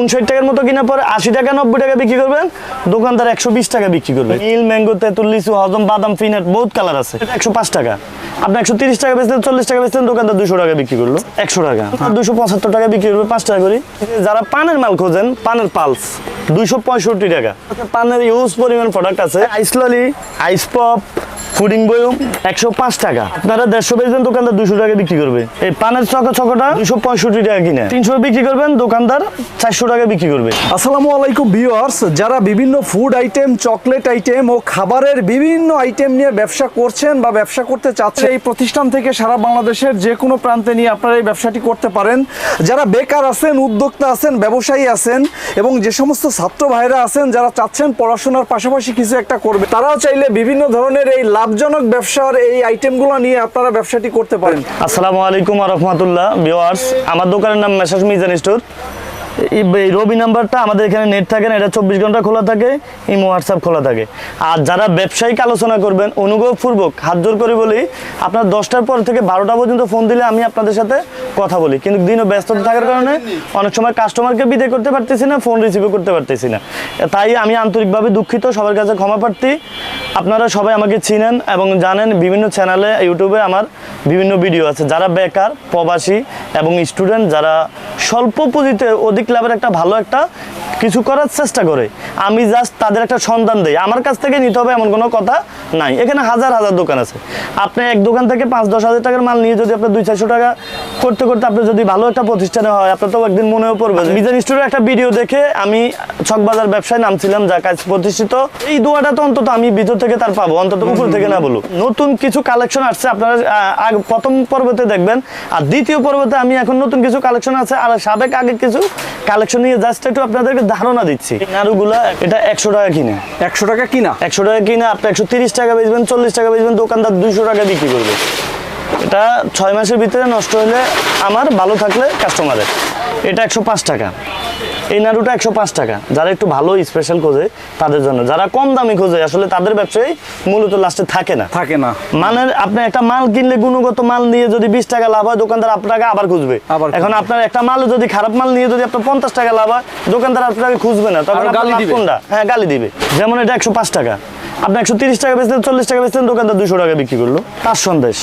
উনষাট টাকার মতো কিনা পরে আশি টাকা, নব্বই টাকা বিক্রি করবেন। দোকানদার একশো বিশ টাকা বিক্রি করবে। নীল ম্যাঙ্গো, তেঁতুল, লিচু, হজম, বাদাম পিনাট বহুত কালার আছে। একশো পাঁচ টাকা। আপনি একশো তিরিশ টাকা বেচলেন, চল্লিশ টাকা বেচলেন, দোকানদার দুশো টাকা বিক্রি করল। একশো টাকা। দুশো পঁচাত্তর টাকা বিক্রি করবে, পাঁচ টাকা করে। যারা পানের মাল খোঁজেন, পানের পালস দুইশো পঁয়ষট্টি টাকা। পানের ইউজ পরিমাণ প্রোডাক্ট আছে। আইসলালি আইস পপ ফুডিং বয়ম, একশো পাঁচ টাকা। আপনারা দেড়শো বেচবেন দোকানদার দুশো টাকা বিক্রি করবে। এই পানের চকা চকটা দুশো পঁয়ষট্টি টাকা কিনে। তিনশো বিক্রি করবেন, দোকানদার চারশো টাকা বিক্রি করবে। আসসালামু আলাইকুম ভিউয়ার্স যারা বিভিন্ন ফুড আইটেম চকলেট আইটেম ও খাবারের বিভিন্ন আইটেম নিয়ে ব্যবসা করছেন বা ব্যবসা করতে চাচ্ছেন এই প্রতিষ্ঠান থেকে সারা বাংলাদেশের যে কোনো প্রান্তে নিয়ে আপনারা এই ব্যবসাটি করতে পারেন। যারা বেকার আছেন উদ্যোক্তা আছেন ব্যবসায়ী আছেন এবং যে সমস্ত ছাত্র ভাইরা আছেন যারা চাচ্ছেন পড়াশোনার পাশাপাশি কিছু একটা করবে তারাও চাইলে বিভিন্ন ধরনের এই লাভজনক ব্যবসার এই আইটেমগুলো নিয়ে আপনারা ব্যবসাটি করতে পারেন। আসসালামু আলাইকুম রহমতুল্লাহ ভিওয়ার্স আমার দোকানের নাম মেসাজ মিজান স্টোর। রবি নাম্বারটা আমাদের এখানে নেট থাকে না, এটা চব্বিশ ঘণ্টা খোলা থাকে, ইমো হোয়াটসঅ্যাপ খোলা থাকে। আর যারা ব্যবসায়িক আলোচনা করবেন, অনুগ্রহপূর্বক হাত জোর করে বলি, আপনার দশটার পর থেকে বারোটা পর্যন্ত ফোন দিলে আমি আপনাদের সাথে কথা বলি। কিন্তু দিনও ব্যস্ততা থাকার কারণে অনেক সময় কাস্টমারকে বিদায় করতে পারতেছি না ফোন রিসিভও করতে পারতেছি না। তাই আমি আন্তরিকভাবে দুঃখিত, সবার কাছে ক্ষমা প্রার্থী। আপনারা সবাই আমাকে চিনেন এবং জানেন বিভিন্ন চ্যানেলে ইউটিউবে আমার বিভিন্ন ভিডিও আছে। যারা বেকার, প্রবাসী এবং স্টুডেন্ট যারা স্বল্প পুঁজিতে অধিক লাভের একটা ভালো একটা কিছু করার চেষ্টা করে। আমি জাস্ট তাদের একটা সন্ধান দেই। আমার কাছ থেকে নিতে হবে এমন কোনো কথা নাই। এখানে হাজার হাজার দোকান আছে। আপনি এক দোকান থেকে পাঁচ দশ হাজার টাকার মাল নিয়ে যদি আপনি দুই চারশো টাকা করতে করতে আপনি যদি ভালো একটা প্রতিষ্ঠানে হয় আপনার তো একদিন মনেও পড়বে মিজান স্টোরের একটা ভিডিও দেখে আমি ছকবাজার ব্যবসায় নামছিলাম যা কাজ প্রতিষ্ঠিত। এই দোয়াটা তো অন্তত আমি ভিতর থেকে তার পাবো অন্তত উপর থেকে না বলুক। নতুন কিছু কালেকশন আসছে আপনারা প্রথম পর্বতে দেখবেন। আর দ্বিতীয় পর্বতে আমি এখন নতুন কিছু কালেকশন আছে আর সাবেক আগে কিছু কালেকশন নিয়ে জাস্ট একটু আপনাদেরকে ধারণা দিচ্ছি। নাড়ুগুলা এটা একশো টাকা কিনা। একশো টাকা কিনা? একশো টাকা কিনা আপনি একশো তিরিশ টাকা বেচবেন চল্লিশ টাকা বেচবেন দোকানদার দুশো টাকা বিক্রি করবে। এটা ছয় মাসের ভিতরে নষ্ট হলে আমার ভালো থাকলে কাস্টমারের এটা একশো পাঁচ টাকা। এই নাড়ুটা একশো পাঁচ টাকা। যারা একটু ভালো স্পেশাল খোঁজে তাদের জন্য। যারা কম দামি খোঁজে আসলে তাদের ব্যবসায়ী মূলত লাস্টে থাকে না। থাকে না। মানের আপনি একটা মাল কিনলে গুণগত মাল নিয়ে যদি বিশ টাকা লাভ হয় দোকানদার আপনাকে আবার খুঁজবে। এখন আপনার একটা মাল যদি খারাপ মাল নিয়ে যদি আপনার পঞ্চাশ টাকা লাভ হয় দোকানদার আপনাকে খুঁজবে না। তখন আপনার। কোনটা? হ্যাঁ গালি দিবে। যেমন এটা একশো পাঁচ টাকা। আপনি একশো তিরিশ টাকা বেচলেন চল্লিশ টাকা বেচলেন দোকানদার দুশো টাকা বিক্রি করল। তার সন্দেশ।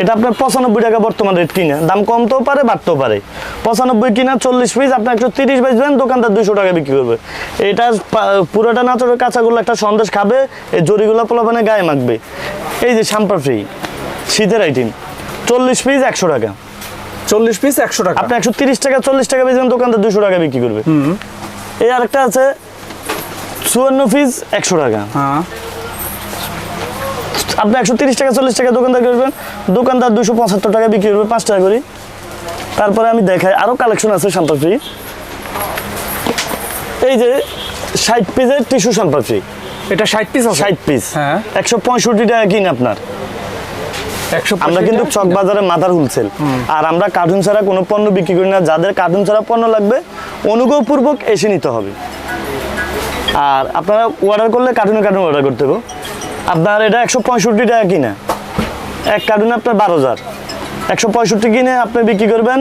এটা আপনার পঁচানব্বই টাকা বর্তমান রেট কিনে। দাম কমতেও পারে বাড়তেও পারে। পঁচানব্বই কিনা চল্লিশ পিস আপনি একশো তিরিশ বেচবেন দোকানদার দুশো টাকা বিক্রি করবে। এটা পুরোটা নাচরের কাঁচাগুলো একটা সন্দেশ খাবে এই জরিগুলো পোলাপানে গায়ে মাখবে। এই যে শ্যাম্পা ফ্রি শীতের আইটেম চল্লিশ পিস একশো টাকা। চল্লিশ পিস একশো টাকা। আপনি একশো তিরিশ টাকা চল্লিশ টাকা বেচবেন দোকানদার দুশো টাকা বিক্রি করবে। এই আরেকটা আছে চুয়ান্ন পিস একশো টাকা। হ্যাঁ। আপনি একশো তিরিশ টাকা চল্লিশ টাকা দোকানদার করবেন দোকানদার দুশো পঁচাত্তর টাকা বিক্রি করবে পাঁচ টাকা করি। তারপরে আমি দেখাই আরও কালেকশন আছে শ্যাম্পাফ্রি এই যে ষাট পিসের টিস্যু শ্যাম্পাফ্রি এটা ষাট পিস ষাট পিস হ্যাঁ। একশো পঁয়ষট্টি টাকা কিন আপনার। আমরা কিন্তু চক বাজারে মাথার হুলসেল আর আমরা কার্টুন ছাড়া কোনো পণ্য বিক্রি করি না। যাদের কার্টুন ছাড়া পণ্য লাগবে অনুগ্রহপূর্বক এসে নিতে হবে। আর আপনারা অর্ডার করলে কার্টুনে কার্টুন অর্ডার করতে হবে। আপনার এটা একশো পঁয়ষট্টি টাকা কিনা। এক কার্টুনে আপনার বারো হাজার। একশো পঁয়ষট্টি কিনে আপনি বিক্রি করবেন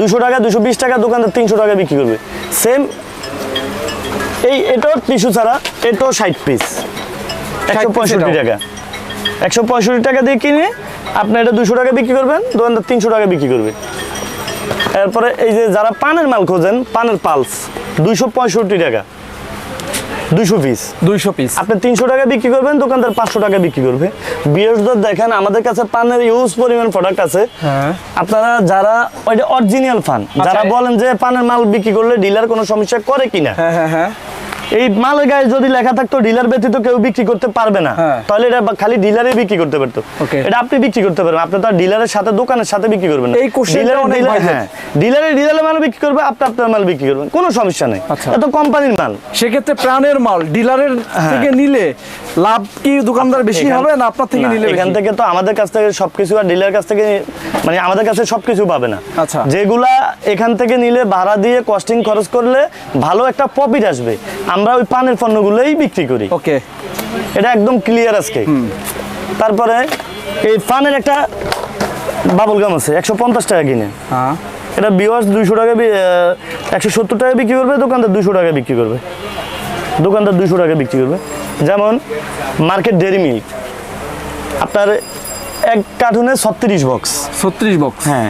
দুশো টাকা দুশো বিশ টাকা দোকানদার তিনশো টাকা বিক্রি করবে। সেম এই এটাও টিস্যু ছাড়া এটাও ষাট পিস একশো পঁয়ষট্টি টাকা। একশো পঁয়ষট্টি টাকা দিয়ে কিনে আপনি এটা দুশো টাকা বিক্রি করবেন দোকানদার তিনশো টাকা বিক্রি করবে। এরপরে এই যে যারা পানের মাল খোঁজেন পানের পালস দুইশো পঁয়ষট্টি টাকা। দুইশো পিস দুইশো পিস আপনি তিনশো টাকা বিক্রি করবেন দোকানদার পাঁচশো টাকা বিক্রি করবে। বিয়েসদের দেখেন আমাদের কাছে পানের ইউজ পরিমাণ প্রোডাক্ট আছে। হ্যাঁ। আপনারা যারা ওইটা অরিজিনাল ফান যারা বলেন যে পানের মাল বিক্রি করলে ডিলার কোনো সমস্যা করে কিনা। হ্যাঁ হ্যাঁ হ্যাঁ। এই মালের গায়ে যদি লেখা থাকতো ডিলার ব্যতীত কেউ বিক্রি করতে পারবে না। হ্যাঁ। তাহলে এটা খালি ডিলারে বিক্রি করতে পারতো। এটা আপনি বিক্রি করতে পারবেন। আপনি তো ডিলারের সাথে দোকানের সাথে বিক্রি করবেন এই ডিলারে ডিলার হ্যাঁ। মাল বিক্রি করবে আপনি আপনার মাল বিক্রি করবেন। কোনো সমস্যা নেই। আচ্ছা। এটা কোম্পানির মাল। সেক্ষেত্রে প্রাণের মাল ডিলারের থেকে নিলে লাভ কি দোকানদার বেশি হ্যাঁ। হবে না আপনার থেকে নিলে এখান থেকে তো আমাদের কাছ থেকে সবকিছু আর ডিলার কাছ থেকে মানে আমাদের কাছে সবকিছু পাবে না। আচ্ছা। যেগুলা এখান থেকে নিলে ভাড়া দিয়ে কস্টিং খরচ করলে ভালো একটা প্রফিট আসবে। আমরা ওই পানের পণ্যগুলোই বিক্রি করি। ওকে এটা একদম ক্লিয়ার আজকে। তারপরে এই পানের একটা বাবুল গাম আছে একশো পঞ্চাশ টাকা কিনে। হ্যাঁ। এটা বিওয়ার্স দুইশো টাকা একশো সত্তর টাকা বিক্রি করবে দোকানদার দুশো টাকা বিক্রি করবে। দোকানদার দুশো টাকা বিক্রি করবে। যেমন মার্কেট ডেরি মিল্ক আপনার এক কার্টুনে ছত্রিশ বক্স ছত্রিশ বক্স হ্যাঁ।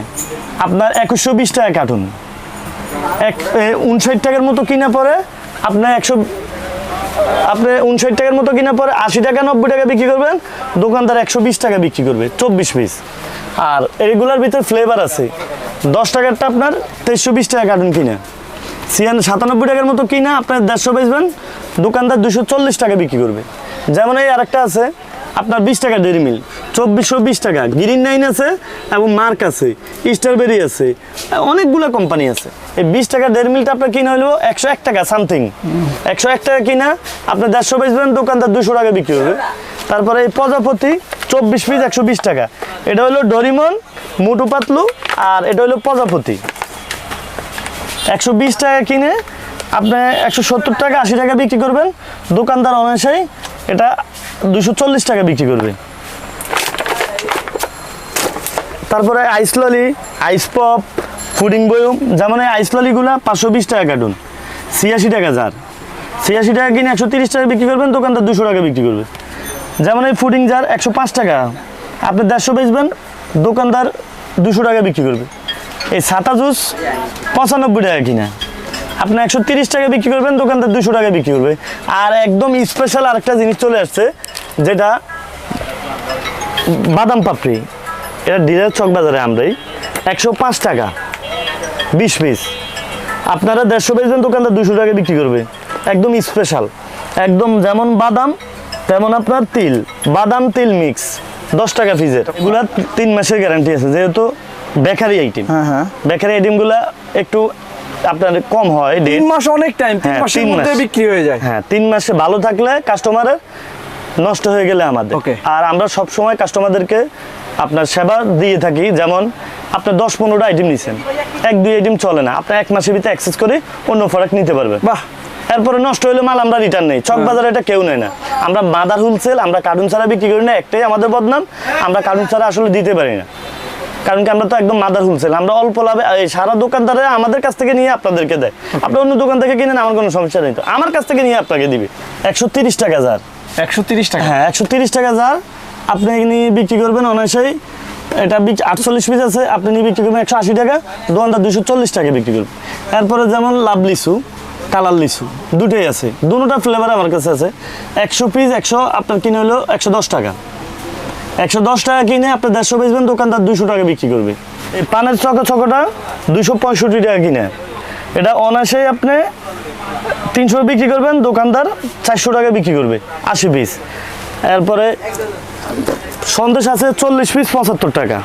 আপনার একুশশো বিশ টাকা কার্টুন এক উনষাট টাকার মতো কিনা পরে আপনার একশো, আপনি উনষাট টাকার মতো কিনা পরে আশি টাকা, নব্বই টাকা বিক্রি করবেন, দোকানদার একশো বিশ টাকা বিক্রি করবে, চব্বিশ পিস আর রেগুলার ভিতরে ফ্লেভার আছে। দশ টাকারটা আপনার তেইশশো বিশ টাকা কার্টুন কিনা। সিয়ান সাতানব্বই টাকার মতো কিনা, আপনার দেড়শো বেচবেন, দোকানদার দুশো চল্লিশ টাকা বিক্রি করবে। যেমন এই আরেকটা আছে আপনার বিশ টাকা ডেরি মিল চব্বিশশো বিশ টাকা। গ্রিন নাইন আছে এবং মার্ক আছে স্ট্রবেরি আছে, অনেকগুলো কোম্পানি আছে। এই বিশ টাকা ডেরি মিলটা আপনার কিনা হলো একশো এক টাকা সামথিং একশো এক টাকা কিনা আপনি দেড়শো বেচবেন, দোকানদার দুশো টাকা বিক্রি করবে তারপরে এই প্রজাপতি, চব্বিশ পিস একশো বিশ টাকা। এটা হলো ডরিমন মুটু পাতলু আর এটা হলো প্রজাপতি। একশো বিশ টাকা কিনে, আপনি একশো সত্তর টাকা, আশি টাকা বিক্রি করবেন। দোকানদার অনায়াসেই এটা দুশো চল্লিশ টাকা বিক্রি করবে। তারপরে আইস ললি আইস পপ ফুডিং বয়ম যেমন এই আইস ললিগুলো পাঁচশো বিশ টাকা কার্টুন ছিয়াশি টাকা যার ছিয়াশি টাকা কিনে একশো তিরিশ টাকা বিক্রি করবেন, দোকানদার দুশো টাকা বিক্রি করবে। যেমন এই ফুডিং জার একশো পাঁচ টাকা। আপনি দেড়শো বেচবেন, দোকানদার দুশো টাকা বিক্রি করবে। এই সাতা জুস পঁচানব্বই টাকা কিনা। আপনি একশো তিরিশ টাকা বিক্রি করবেন দোকানদার দুশো টাকা বিক্রি করবে। আর একদম স্পেশাল আরেকটা জিনিস চলে আসছে যেটা বাদাম পাপড়ি। এটা ডিলার চক বাজারে আমরাই। একশো পাঁচ টাকা বিশ পিস আপনারা দেড়শো বেচবেন দোকানদার দুশো টাকা বিক্রি করবে। একদম স্পেশাল একদম যেমন বাদাম তেমন আপনার তিল। বাদাম তিল মিক্স দশ টাকা ফিজের এগুলা তিন মাসের গ্যারান্টি আছে যেহেতু বেকারি আইটেম হ্যাঁ হ্যাঁ। বেকারি আইটেমগুলা একটু আপনার কম হয় তিন মাস অনেক টাইম তিন হ্যাঁ, মাসের মধ্যে বিক্রি হয়ে যায়। হ্যাঁ তিন মাসে ভালো থাকলে কাস্টমারের নষ্ট হয়ে গেলে আমাদের. আর আমরা সব সময় কাস্টমারদেরকে আপনার সেবা দিয়ে থাকি যেমন আপনি দশ পনেরোটা আইটেম নিছেন। এক দুই আইটেম চলে না আপনি এক মাসের ভিতরে অ্যাক্সেস করে অন্য প্রোডাক্ট নিতে পারবেন। বাহ। এরপরে নষ্ট হলে মাল আমরা রিটার্ন নেই। চক বাজারে এটা কেউ নেয় না। আমরা মাদার হুলসেল আমরা কার্টুন ছাড়া বিক্রি করি না একটাই আমাদের বদনাম। আমরা কার্টুন ছাড়া আসলে দিতে পারি না। কারণ কি আমরা তো একদম মাদার হুলসেল আমরা অল্প লাভে এই সারা দোকানদারে আমাদের কাছ থেকে নিয়ে আপনাদেরকে দেয়। আপনি অন্য দোকান থেকে কিনেন আমার কোনো সমস্যা নেই তো। আমার কাছ থেকে নিয়ে আপনাকে দিবে। একশো তিরিশ টাকা যার। একশো তিরিশ টাকা? হ্যাঁ একশো তিরিশ টাকা যার। আপনি নিয়ে বিক্রি করবেন অনায়াসেই এটা বিচ আটচল্লিশ পিস আছে আপনি নিয়ে বিক্রি করবেন একশো আশি টাকা দোকানদার দুশো চল্লিশ টাকা বিক্রি করবেন এরপরে যেমন লাভ লিচু কালার লিচু দুটোই আছে। দুটোটা ফ্লেভার আমার কাছে আছে। একশো পিস একশো আপনার কিনে হলো একশো দশ টাকা। একশো দশ টাকা কিনে আপনি দেড়শো বেচবেন, দোকানদার দুশো টাকা বিক্রি করবে। এই পানের চকো চকোটা দুশো পঁয়ষট্টি টাকা কিনে। এটা অনায়াসেই আপনি তিনশো বিক্রি করবেন, দোকানদার চারশো টাকা বিক্রি করবে, আশি পিস এরপরে সন্দেশ আছে চল্লিশ পিস পঁচাত্তর টাকা।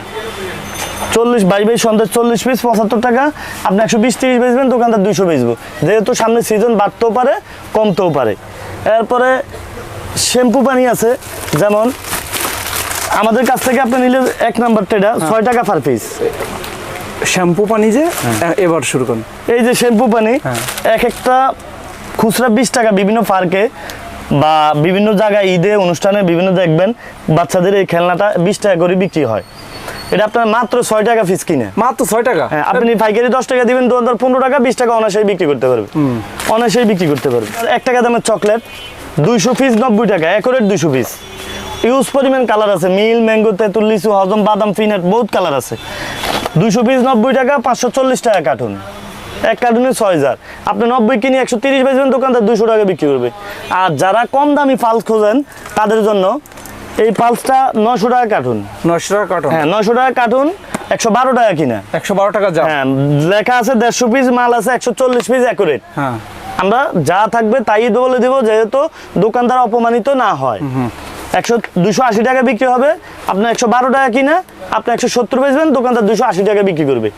চল্লিশ বাই বাই সন্দেশ চল্লিশ পিস পঁচাত্তর টাকা। আপনি একশো বিশ তিরিশ বেচবেন, দোকানদার দুইশো বেচবো। যেহেতু সামনে সিজন বাড়তেও পারে, কমতেও পারে। এরপরে শ্যাম্পু পানি আছে, যেমন আমাদের কাছ থেকে আপনি নিলে এক নাম্বারটা এটা ছয় টাকা পার পিস শ্যাম্পু পানি যে এবার শুরু করুন। এই যে শ্যাম্পু পানি এক একটা খুচরা বিশ টাকা বিভিন্ন পার্কে বা বিভিন্ন জায়গায় ঈদে অনুষ্ঠানে বিভিন্ন দেখবেন বাচ্চাদের এই খেলনাটা বিশ টাকা করে বিক্রি হয়। এটা আপনার মাত্র ছয় টাকা পিস কিনে। মাত্র ছয় টাকা? হ্যাঁ আপনি পাইকারি দশ টাকা দিবেন দোকানদার পনেরো টাকা বিশ টাকা অনায়াসেই বিক্রি করতে পারবে। অনায়াসেই বিক্রি করতে পারবে। এক টাকা দামের চকলেট দুইশো পিস নব্বই টাকা একরেট দুইশো পিস ইউজ পরিমাণ কালার আছে। মিল ম্যাঙ্গো তেঁতুল লিচু হজম বাদাম পিনাট বহুত কালার আছে। দুশো পিস নব্বই টাকা পাঁচশো চল্লিশ টাকা কার্টুন এক কার্টুনে ছয় হাজার। আপনি নব্বই কিনে একশো তিরিশ বেচবেন দোকানদার দুশো টাকা বিক্রি করবে। আর যারা কম দামি পালস খোঁজেন তাদের জন্য এই পালসটা নশো টাকা কার্টুন নয়শো টাকা কার্টুন হ্যাঁ নশো টাকা কার্টুন একশো বারো টাকা কিনা। একশো বারো টাকা যা হ্যাঁ লেখা আছে দেড়শো পিস মাল আছে একশো চল্লিশ পিস অ্যাকুরেট হ্যাঁ। আমরা যা থাকবে তাই বলে দেবো যেহেতু দোকানদার অপমানিত না হয়। একশো দুশো আশি টাকা বিক্রি হবে। আপনার একশো বারো টাকা কিনা, আপনি একশো সত্তর বেচবেন, দোকানদার দুশো আশি টাকা বিক্রি করবে।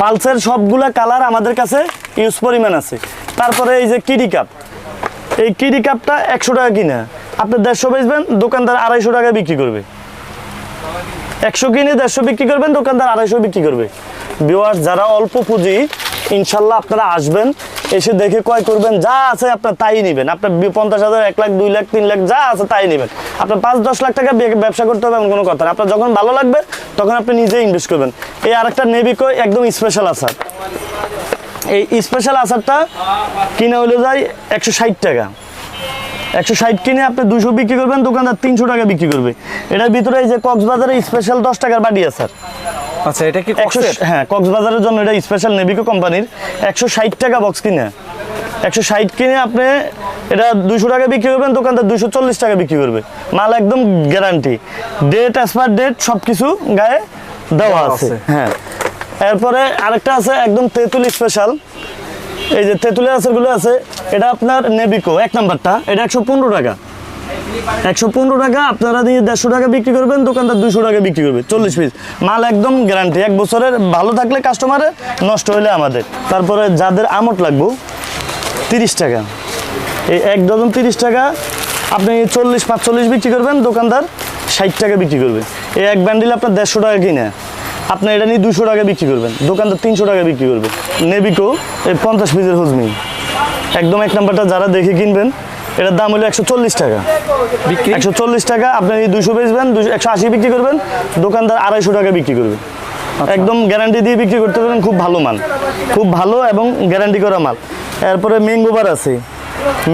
পালসের সবগুলা কালার আমাদের কাছে ইউজ পরিমাণ আছে। তারপরে এই যে কিডি কাপ, এই কিডি কাপটা একশো টাকা কিনা, আপনি দেড়শো বেচবেন, দোকানদার আড়াইশো টাকা বিক্রি করবে। একশো কিনে দেড়শো বিক্রি করবেন, দোকানদার আড়াইশো বিক্রি করবে। বিওয়ার্স যারা অল্প পুঁজি, ইনশাল্লাহ আপনারা আসবেন, এসে দেখে ক্রয় করবেন, যা আছে আপনার তাই নেবেন। আপনার পঞ্চাশ হাজার, এক লাখ, দুই লাখ, তিন লাখ, যা আছে তাই নেবেন। আপনার পাঁচ, দশ লাখ টাকা ব্যবসা করতে হবে এমন কোনো কথা না। আপনার যখন ভালো লাগবে, তখন আপনি নিজেই ইনভেস্ট করবেন। এই আরেকটা নেবিকো একদম স্পেশাল আচার। এই স্পেশাল আচারটা কিনে হলো যায় একশো ষাট টাকা। একশো ষাট কিনে আপনি দুশো বিক্রি করবেন, দোকানদার তিনশো টাকা বিক্রি করবে। এটার ভিতরে এই যে কক্সবাজারে স্পেশাল দশ টাকার বাড়ি আছে আচ্ছা এটা কি? হ্যাঁ কক্সবাজারের জন্য এটা স্পেশাল নেভিকো কোম্পানির একশো ষাট টাকা বক্স কিনে। একশো ষাট কিনে আপনি এটা দুশো টাকা বিক্রি করবেন দোকানদার দুশো চল্লিশ টাকা বিক্রি করবে। মাল একদম গ্যারান্টি ডেট পার ডেট সব কিছু গায়ে দেওয়া আছে। হ্যাঁ। এরপরে আরেকটা আছে একদম তেঁতুল স্পেশাল এই যে তেঁতুলের আচারগুলো আছে এটা আপনার নেবিকো এক নাম্বারটা এটা একশো পনেরো টাকা। একশো পনেরো টাকা, আপনারা দিয়ে দেড়শো টাকা বিক্রি করবেন, দোকানদার দুশো টাকা বিক্রি করবে, চল্লিশ পিস। মাল একদম গ্যারান্টি এক বছরের, ভালো থাকলে কাস্টমারের নষ্ট হলে আমাদের। তারপরে যাদের আমট লাগবো, তিরিশ টাকা। এই এক ডজন তিরিশ টাকা, আপনি চল্লিশ, পাঁচচল্লিশ বিক্রি করবেন, দোকানদার ষাট টাকা বিক্রি করবে। এই এক ব্যান্ডিল আপনার দেড়শো টাকা কিনে, আপনি এটা নিয়ে দুশো টাকা বিক্রি করবেন, দোকানদার তিনশো টাকা বিক্রি করবে। নেবিকো এই পঞ্চাশ পিসের হজমি। একদম এক নাম্বারটা যারা দেখে কিনবেন, এটার দাম হলো একশো চল্লিশ টাকা। বিক্রি? একশো চল্লিশ টাকা আপনি দুশো বেচবেন একশো আশি বিক্রি করবেন দোকানদার আড়াইশো টাকা বিক্রি করবে। একদম গ্যারান্টি দিয়ে বিক্রি করতে পারবেন খুব ভালো মাল। খুব ভালো এবং গ্যারান্টি করা মাল। এরপরে ম্যাঙ্গোবার আছে।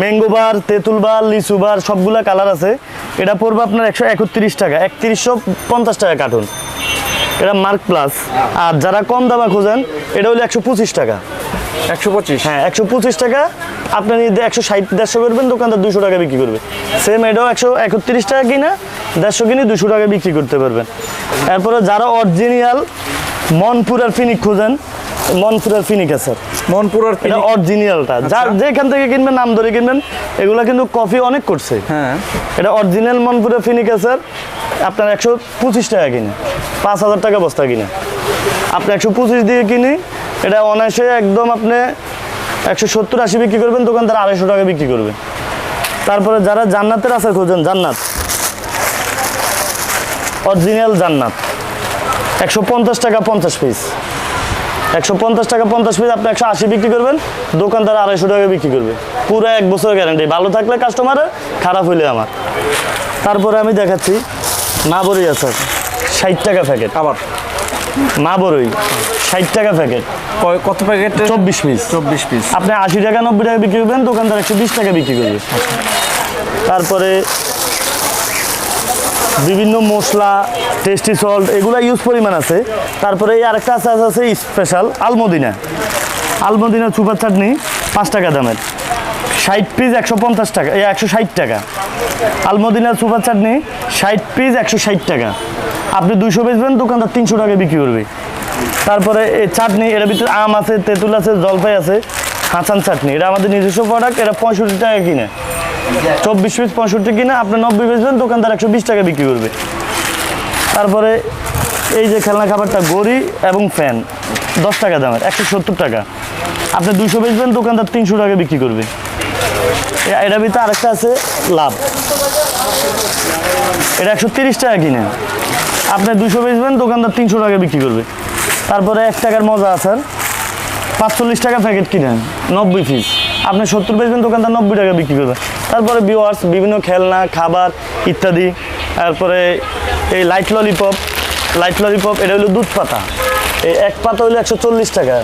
ম্যাঙ্গোবার তেঁতুলবার লিচুবার সবগুলা কালার আছে। এটা পড়বে আপনার একশো একত্রিশ টাকা একত্রিশশো পঞ্চাশ টাকা কার্টুন এটা মার্ক প্লাস আর যারা কম দামে খোঁজেন এটা হলো একশো পঁচিশ টাকা। একশো পঁচিশ? হ্যাঁ একশো পঁচিশ টাকা। আপনি যদি একশো ষাট দেড়শো করবেন দোকানদার দুশো টাকা বিক্রি করবে। সেম এটাও একশো একত্রিশ টাকা কিনা দেড়শো কিনে দুশো টাকা বিক্রি করতে পারবেন। এরপরে যারা অরিজিনাল মনপুরার ফিনিক খোঁজেন মনপুরার ফিনিক আছে। মনপুরার এটা অরিজিনালটা যার যেখান থেকে কিনবেন নাম ধরে কিনবেন এগুলা কিন্তু কফি অনেক করছে। হ্যাঁ। এটা অরিজিনাল মনপুরের ফিনিক আছে আপনার একশো পঁচিশ টাকা কিনে পাঁচ হাজার টাকা বস্তা কিনে। আপনি একশো পঁচিশ দিয়ে কিনে এটা অনায়াসে একদম আপনি একশো সত্তর আশি বিক্রি করবেন, দোকানদার আড়াইশো টাকা বিক্রি করবে। তারপরে যারা জান্নাতের আচার খোঁজেন, জান্নাত। অরিজিনাল জান্নাত। একশো পঞ্চাশ টাকা পঞ্চাশ পিস একশো পঞ্চাশ টাকা পঞ্চাশ পিস আপনি একশো আশি বিক্রি করবেন, দোকানদার আড়াইশো টাকা বিক্রি করবে। পুরো এক বছরের গ্যারান্টি ভালো থাকলে কাস্টমারের খারাপ হইলে আমার। তারপরে আমি দেখাচ্ছি মা বড়ই আচার ষাট টাকা প্যাকেট আবার। মা বড়ই ষাট টাকা প্যাকেট। কত প্যাকেট? চব্বিশ পিস। চব্বিশ পিস। আপনি আশি টাকা নব্বই টাকা বিক্রি করবেন দোকানদার একশো বিশ টাকা বিক্রি করবে। তারপরে বিভিন্ন মশলা টেস্টি সল্ট এগুলো ইউজ পরিমাণ আছে। তারপরে এই আরেকটা আছে আছে- স্পেশাল আলমদিনা। আলমদিনা সুপার চাটনি পাঁচ টাকা দামের। ষাট পিস একশো পঞ্চাশ টাকা এই একশো ষাট টাকা। আলমদিনা সুপার চাটনি ষাট পিস একশো ষাট টাকা। আপনি দুশো বেচবেন, দোকানদার তিনশো টাকা বিক্রি করবে। তারপরে এই চাটনি, এর ভিতরে আম আছে, তেঁতুল আছে, জলপাই আছে, হাসান চাটনি। এটা আমাদের নিজস্ব প্রোডাক্ট এটা পঁয়ষট্টি টাকা কিনে। চব্বিশ পিস পঁয়ষট্টি কিনে, আপনি নব্বই বেচবেন, দোকানদার একশো বিশ টাকা বিক্রি করবে। তারপরে এই যে খেলনা খাবারটা, গড়ি এবং ফ্যান, দশ টাকা দামের, একশো সত্তর টাকা। আপনি দুশো বেচবেন, দোকানদার তিনশো টাকা বিক্রি করবে। এ- এটার ভিতরে আরেকটা আছে, লাভ। এটা একশো তিরিশ টাকা কিনে। আপনি দুশো বেচবেন দোকানদার তিনশো টাকা বিক্রি করবে। তারপরে এক টাকার মজা আছে। পাঁচচল্লিশ টাকা প্যাকেট কিনেন নব্বই পিস। আপনি সত্তর বেচবেন দোকানদার নব্বই টাকা বিক্রি করবে। তারপরে বিওয়ার্স বিভিন্ন খেলনা খাবার ইত্যাদি। তারপরে এই লাইট ললিপপ লাইট ললিপপ এটা হলো দুধ পাতা। এই এক পাতা হলো একশো চল্লিশ টাকা।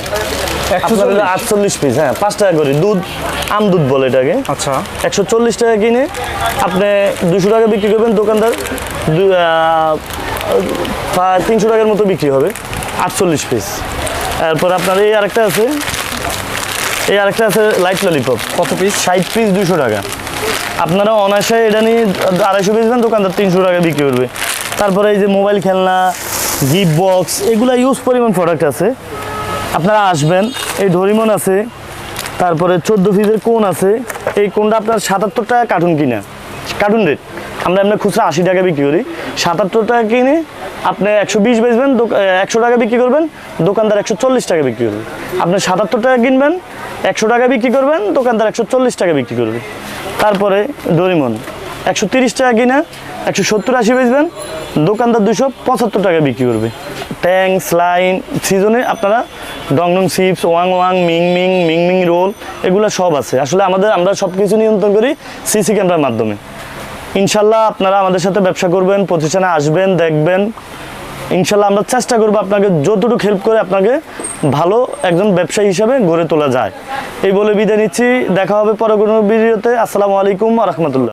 হলো আটচল্লিশ পিস হ্যাঁ পাঁচ টাকা করে। দুধ আম দুধ বলে এটাকে। আচ্ছা। একশো চল্লিশ টাকা কিনে আপনি দুশো টাকা বিক্রি করবেন দোকানদার তিনশো টাকার মতো বিক্রি হবে। আটচল্লিশ পিস তারপর আপনার এই আরেকটা আছে। এই আরেকটা আছে লাইট ললিপপ কত পিস ষাট পিস দুশো টাকা। আপনারা অনায়াসে এটা নিয়ে আড়াইশো বেচবেন দোকানদার তিনশো টাকা বিক্রি করবে। তারপরে এই যে মোবাইল খেলনা গিফট বক্স এগুলো ইউজ পরিমাণ প্রোডাক্ট আছে। আপনারা আসবেন এই ডরিমন আছে। তারপরে চোদ্দ পিসের কোন আছে। এই কোনটা আপনার সাতাত্তর টাকা কার্টুন কিনা। কার্টুন রেট আমরা এমনি খুচরা আশি টাকা বিক্রি করি। সাতাত্তর টাকা কিনে আপনি একশো বিশ বেচবেন একশো টাকা বিক্রি করবেন, দোকানদার একশো চল্লিশ টাকা বিক্রি করবে। আপনি সাতাত্তর টাকা কিনবেন, একশো টাকা বিক্রি করবেন, দোকানদার একশো চল্লিশ টাকা বিক্রি করবে। তারপরে ডরিমন, একশো তিরিশ টাকা কিনে একশো সত্তর আশি বেচবেন, দোকানদার দুশো পঁচাত্তর টাকা বিক্রি করবে। ট্যাং স্লাইন সিজনে আপনারা Dong Dong chips, Wang Wang, Ming Ming Ming Ming roll, এগুলো সব আছে। আসলে আমাদের আমরা সব কিছু নিয়ন্ত্রণ করি সিসি ক্যামেরার মাধ্যমে। ইনশাল্লাহ আপনারা আমাদের সাথে ব্যবসা করবেন প্রতিষ্ঠানে আসবেন, দেখবেন। ইনশাল্লাহ আমরা চেষ্টা করব আপনাকে যতটুকু হেল্প করে আপনাকে ভালো একজন ব্যবসায়ী হিসাবে গড়ে তোলা যায়। এই বলে বিদায় নিচ্ছি। দেখা হবে পরে কোনো ভিডিওতে। আসসালামু আলাইকুম রহমতুল্লাহ।